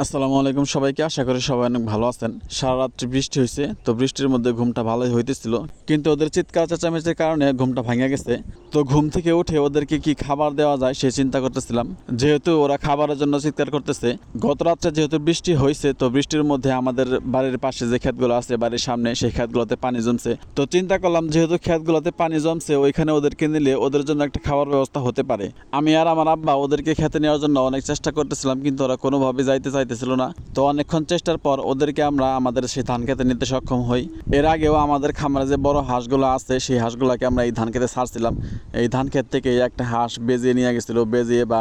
আসসালামু আলাইকুম সবাইকে। আশা করি সবাই অনেক ভালো আছেন। সারা রাত্রি বৃষ্টি হয়েছে তো বৃষ্টির মধ্যে ঘুমটা ভালোই হইতেছিল। কিন্তু ওদের চিৎকার চেঁচামেচির কারণে ঘুমটা ভাঙে গেছে। তো ঘুম থেকে উঠে ওদেরকে কি খাবার দেওয়া যায় সে চিন্তা করতেছিলাম। যেহেতু ওরা খাবারের জন্য চিৎকার করতেছে, গত রাত্রে যেহেতু বৃষ্টি হয়েছে তো বৃষ্টির মধ্যে আমাদের বাড়ির পাশে যে ক্ষেতগুলো আছে, বাড়ির সামনে সেই ক্ষেতগুলোতে পানি জমছে। তো চিন্তা করলাম যেহেতু ক্ষেতগুলোতে পানি জমছে, ওইখানে ওদেরকে নিলে ওদের জন্য একটা খাবার ব্যবস্থা হতে পারে। আমি আর আমার আব্বা ওদেরকে খেতে নেওয়ার জন্য অনেক চেষ্টা করতেছিলাম, কিন্তু ওরা কোনোভাবে যাইতে চাইতেছিল না। তো অনেকক্ষণ চেষ্টার পর ওদেরকে আমরা আমাদের সেই ধান খেতে নিতে সক্ষম হই। এর আগেও আমাদের খামারে যে বড় হাঁসগুলো আছে, সেই হাঁসগুলোকে আমরা এই ধান খেতে ছাড়ছিলাম। এই ধান খেত থেকে একটা হাঁস বেজিয়ে নিয়ে গেছিল। বেজিয়ে বা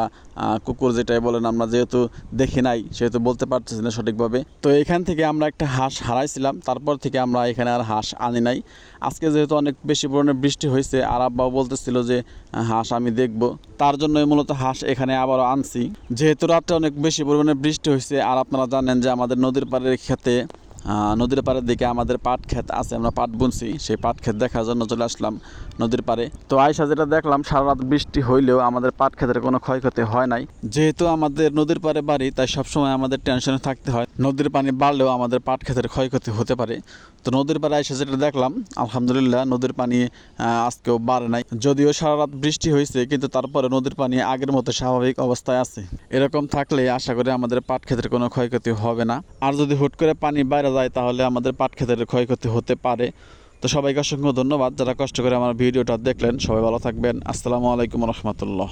কুকুর যেটাই বলেন আমরা যেহেতু দেখি নাই সেহেতু বলতে পারতেছি না সঠিকভাবে। তো এখান থেকে আমরা একটা হাঁস হারাইছিলাম তারপর থেকে আমরা এখানে আর হাঁস আনি নাই। আজকে যেহেতু অনেক বেশি পরিমাণে বৃষ্টি হয়েছে আর আব্বাও বলতেছিল যে হাঁস আমি দেখব। তার জন্যই মূলত হাঁস এখানে আবারও আনছি। যেহেতু রাত্রে অনেক বেশি পরিমাণে বৃষ্টি হয়েছে আর আপনারা জানেন যে আমাদের নদীর পাড়ের আহ, নদীর পাড়ের দিকে আমাদের পাট ক্ষেত আছে, আমরা পাট বুনছি। সেই পাট ক্ষেত দেখার জন্য চলে আসলাম নদীর পাড়ে। তো আয়সা যেটা দেখলাম, সারা রাত বৃষ্টি হইলেও আমাদের পাট ক্ষেতের কোনো ক্ষয়ক্ষতি হয় নাই। যেহেতু আমাদের নদীর পাড়ে বাড়ি, তাই সবসময় আমাদের টেনশনে থাকতে হয়। নদীর পানি বাড়লেও আমাদের পাট ক্ষেতের ক্ষয়ক্ষতি হতে পারে। তো নদীর পাড়ে আয়সা যেটা দেখলাম, আলহামদুলিল্লাহ নদীর পানি আজকেও বাড়ে নাই। যদিও সারা রাত বৃষ্টি হয়েছে কিন্তু তারপরে নদীর পানি আগের মতো স্বাভাবিক অবস্থায় আছে। এরকম থাকলে আশা করি আমাদের পাট ক্ষেতের কোনো ক্ষয়ক্ষতি হবে না। আর যদি হুট করে পানি বাইরে যায় তাহলে আমাদের পাট ক্ষেতের ক্ষয়ক্ষতি হতে পারে। তো সবাইকে অসংখ্য ধন্যবাদ। যারা কষ্ট করে আমার ভিডিওটা দেখলেন, সবাই ভালো থাকবেন। আসসালামু আলাইকুম রহমতুল্লাহ।